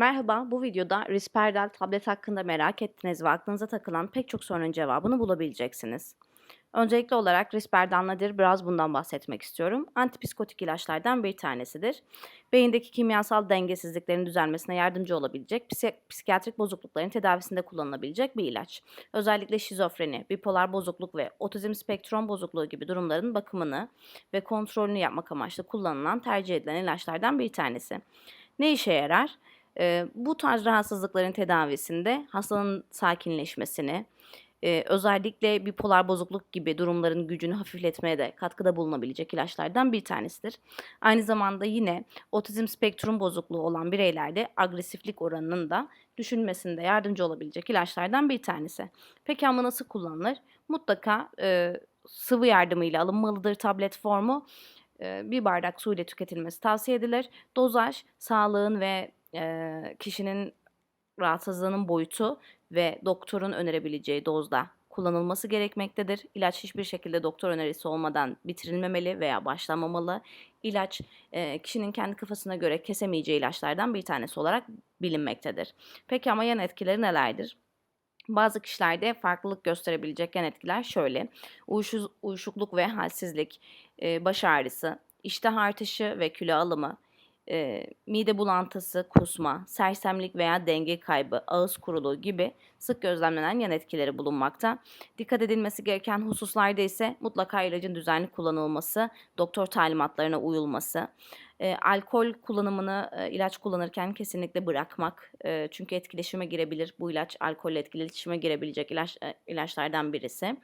Merhaba, bu videoda Risperdal tablet hakkında merak ettiğiniz ve aklınıza takılan pek çok sorunun cevabını bulabileceksiniz. Öncelikli olarak Risperdal nedir? Biraz bundan bahsetmek istiyorum. Antipsikotik ilaçlardan bir tanesidir. Beyindeki kimyasal dengesizliklerin düzelmesine yardımcı olabilecek, psik- psikiyatrik bozuklukların tedavisinde kullanılabilecek bir ilaç. Özellikle şizofreni, bipolar bozukluk ve otizm spektrum bozukluğu gibi durumların bakımını ve kontrolünü yapmak amaçlı kullanılan, tercih edilen ilaçlardan bir tanesi. Ne işe yarar? Eee, bu tarz rahatsızlıkların tedavisinde hastanın sakinleşmesini, eee, özellikle bipolar bozukluk gibi durumların gücünü hafifletmeye de katkıda bulunabilecek ilaçlardan bir tanesidir. Aynı zamanda yine otizm spektrum bozukluğu olan bireylerde agresiflik oranının da düşülmesinde yardımcı olabilecek ilaçlardan bir tanesi. Peki ama nasıl kullanılır? Mutlaka eee, sıvı yardımıyla alınmalıdır tablet formu. Eee, bir bardak su ile tüketilmesi tavsiye edilir. Dozaj, sağlığın ve eee, kişinin rahatsızlığının boyutu ve doktorun önerebileceği dozda kullanılması gerekmektedir. İlaç hiçbir şekilde doktor önerisi olmadan bitirilmemeli veya başlanmamalı. İlaç eee, kişinin kendi kafasına göre kesemeyeceği ilaçlardan bir tanesi olarak bilinmektedir. Peki ama yan etkileri nelerdir? Bazı kişilerde farklılık gösterebilecek yan etkiler şöyle. Uyuşuz, uyuşukluk ve halsizlik, e, baş ağrısı, iştah artışı ve kilo alımı, e, mide bulantısı, kusma, sersemlik veya denge kaybı, ağız kuruluğu gibi sık gözlemlenen yan etkileri bulunmakta. Dikkat edilmesi gereken hususlarda ise mutlaka ilacın düzenli kullanılması, doktor talimatlarına uyulması, e, alkol kullanımını e, ilaç kullanırken kesinlikle bırakmak. E, çünkü etkileşime girebilir. Bu ilaç alkolle etkili iletişime girebilecek ilaç, e, ilaçlardan birisi.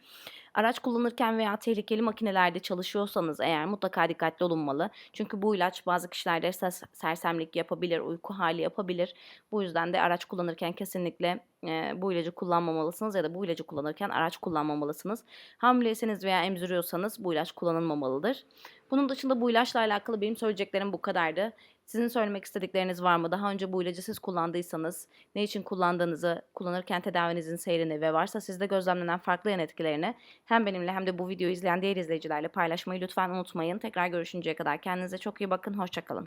Araç kullanırken veya tehlikeli makinelerde çalışıyorsanız eğer mutlaka dikkatli olunmalı. Çünkü bu ilaç bazı kişilerde sersemlik yapabilir, uyku hali yapabilir. Bu yüzden de araç kullanırken kesinlikle e, bu ilacı kullanmamalısınız ya da bu ilacı kullanırken araç kullanmamalısınız. Hamileyseniz veya emziriyorsanız bu ilaç kullanılmamalıdır. Bunun dışında bu ilaçla alakalı benim söyleyeceklerim bu kadardı. Sizin söylemek istedikleriniz var mı? Daha önce bu ilacı siz kullandıysanız, ne için kullandığınızı, kullanırken tedavinizin seyrini ve varsa sizde gözlemlenen farklı yan etkilerini hem benimle hem de bu videoyu izleyen diğer izleyicilerle paylaşmayı lütfen unutmayın. Tekrar görüşünceye kadar kendinize çok iyi bakın. Hoşçakalın.